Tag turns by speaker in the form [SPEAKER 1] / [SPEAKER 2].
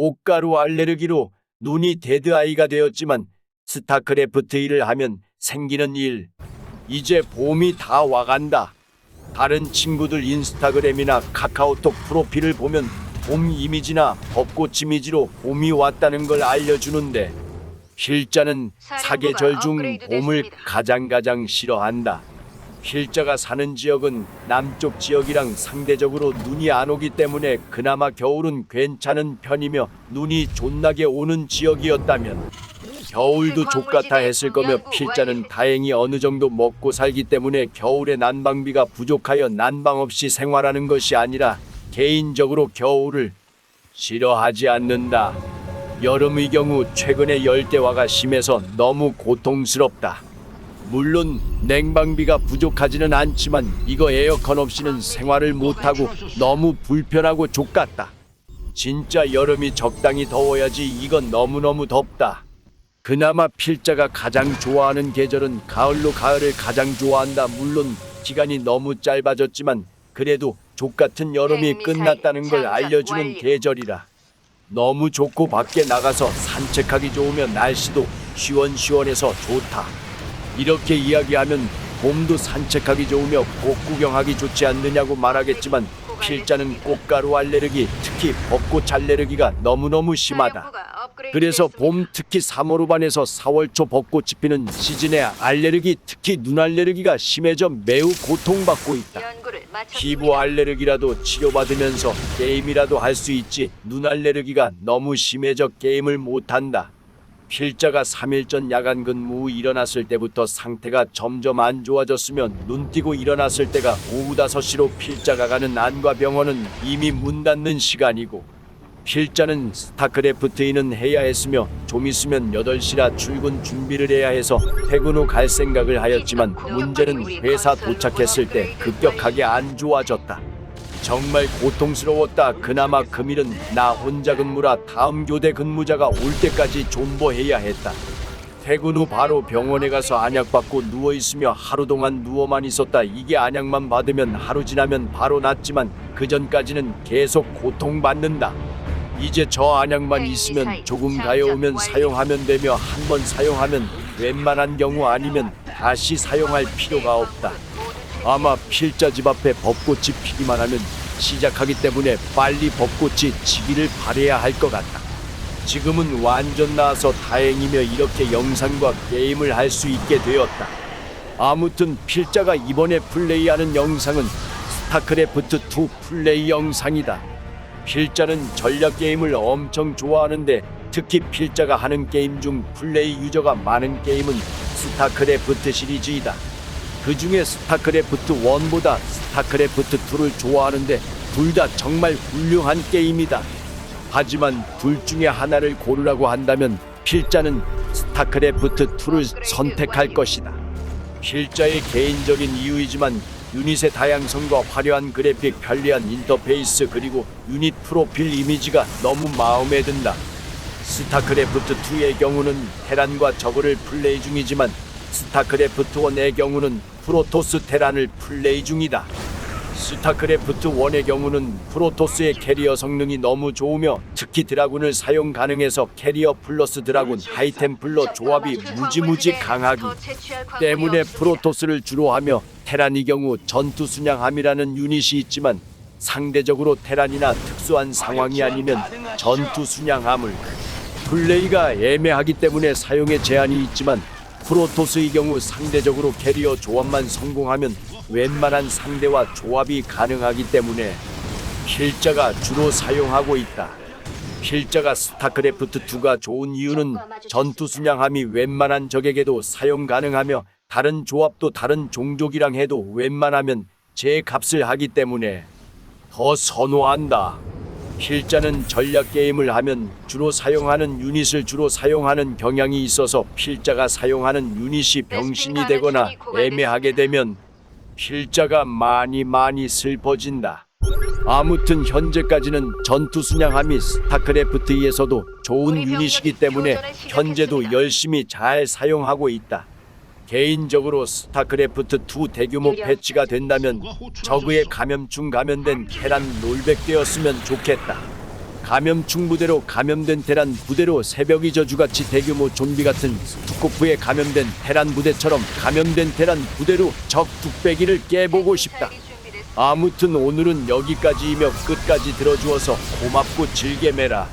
[SPEAKER 1] 꽃가루 알레르기로 눈이 데드아이가 되었지만 스타크래프트 일을 하면 생기는 일. 이제 봄이 다 와간다. 다른 친구들 인스타그램이나 카카오톡 프로필을 보면 봄 이미지나 벚꽃 이미지로 봄이 왔다는 걸 알려주는데 필자는 사계절 중 봄을 가장 가장 싫어한다. 필자가 사는 지역은 남쪽 지역이랑 상대적으로 눈이 안 오기 때문에 그나마 겨울은 괜찮은 편이며 눈이 존나게 오는 지역이었다면 겨울도 족같아 했을 거며 필자는 다행히 어느 정도 먹고 살기 때문에 겨울에 난방비가 부족하여 난방 없이 생활하는 것이 아니라 개인적으로 겨울을 싫어하지 않는다. 여름의 경우 최근에 열대화가 심해서 너무 고통스럽다. 물론 냉방비가 부족하지는 않지만 이거 에어컨 없이는 생활을 못하고 너무 불편하고 족같다. 진짜 여름이 적당히 더워야지 이건 너무너무 덥다. 그나마 필자가 가장 좋아하는 계절은 가을로 가을을 가장 좋아한다. 물론 기간이 너무 짧아졌지만 그래도 족같은 여름이 끝났다는 걸 알려주는 계절이라. 너무 좋고 밖에 나가서 산책하기 좋으면 날씨도 시원시원해서 좋다. 이렇게 이야기하면 봄도 산책하기 좋으며 꽃 구경하기 좋지 않느냐고 말하겠지만 필자는 꽃가루 알레르기, 특히 벚꽃 알레르기가 너무너무 심하다. 그래서 봄 특히 3월 후반에서 4월 초 벚꽃이 피는 시즌에 알레르기, 특히 눈 알레르기가 심해져 매우 고통받고 있다. 피부 알레르기라도 치료받으면서 게임이라도 할 수 있지 눈 알레르기가 너무 심해져 게임을 못한다. 필자가 3일 전 야간 근무 후 일어났을 때부터 상태가 점점 안 좋아졌으며 눈 뜨고 일어났을 때가 오후 5시로 필자가 가는 안과 병원은 이미 문 닫는 시간이고 필자는 스타크래프트 인은 해야 했으며 좀 있으면 8시라 출근 준비를 해야 해서 퇴근 후 갈 생각을 하였지만 문제는 회사 도착했을 때 급격하게 안 좋아졌다. 정말 고통스러웠다. 그나마 금일은 나 혼자 근무라 다음 교대 근무자가 올 때까지 존버해야 했다. 퇴근 후 바로 병원에 가서 안약 받고 누워 있으며 하루 동안 누워만 있었다. 이게 안약만 받으면 하루 지나면 바로 낫지만 그 전까지는 계속 고통받는다. 이제 저 안약만 있으면 조금 가여우면 사용하면 되며 한 번 사용하면 웬만한 경우 아니면 다시 사용할 필요가 없다. 아마 필자 집 앞에 벚꽃이 피기만 하면 시작하기 때문에 빨리 벚꽃이 지기를 바래야 할 것 같다. 지금은 완전 나아서 다행이며 이렇게 영상과 게임을 할 수 있게 되었다. 아무튼 필자가 이번에 플레이하는 영상은 스타크래프트 2 플레이 영상이다. 필자는 전략 게임을 엄청 좋아하는데 특히 필자가 하는 게임 중 플레이 유저가 많은 게임은 스타크래프트 시리즈이다. 그 중에 스타크래프트 1보다 스타크래프트 2를 좋아하는데 둘 다 정말 훌륭한 게임이다. 하지만 둘 중에 하나를 고르라고 한다면 필자는 스타크래프트 2를 선택할 것이다. 필자의 개인적인 이유이지만 유닛의 다양성과 화려한 그래픽, 편리한 인터페이스 그리고 유닛 프로필 이미지가 너무 마음에 든다. 스타크래프트 2의 경우는 테란과 저그를 플레이 중이지만 스타크래프트 1의 경우는 프로토스 테란을 플레이 중이다. 스타크래프트 1의 경우는 프로토스의 캐리어 성능이 너무 좋으며 특히 드라군을 사용 가능해서 캐리어 플러스 드라군 하이템플러 조합이 무지무지 강하기 때문에 프로토스를 주로 하며 테란의 경우 전투 순양함이라는 유닛이 있지만 상대적으로 테란이나 특수한 상황이 아니면 전투 순양함을 플레이가 애매하기 때문에 사용에 제한이 있지만 프로토스의 경우 상대적으로 캐리어 조합만 성공하면 웬만한 상대와 조합이 가능하기 때문에 필자가 주로 사용하고 있다. 필자가 스타크래프트 2가 좋은 이유는 전투 순양함이 웬만한 적에게도 사용 가능하며 다른 조합도 다른 종족이랑 해도 웬만하면 제 값을 하기 때문에 더 선호한다. 필자는 전략 게임을 하면 주로 사용하는 유닛을 주로 사용하는 경향이 있어서 필자가 사용하는 유닛이 병신이 되거나 애매하게 되면 필자가 많이 많이 슬퍼진다. 아무튼 현재까지는 전투 순양함이 스타크래프트에서도 좋은 유닛이기 때문에 현재도 열심히 잘 사용하고 있다. 개인적으로 스타크래프트 2 대규모 패치가 된다면 저그의 감염충 감염된 테란 롤백 되었으면 좋겠다. 감염충 부대로 감염된 테란 부대로 새벽이 저주같이 대규모 좀비 같은 투코프에 감염된 테란 부대처럼 감염된 테란 부대로 적 뚝배기를 깨보고 싶다. 아무튼 오늘은 여기까지이며 끝까지 들어주어서 고맙고 즐게 매라.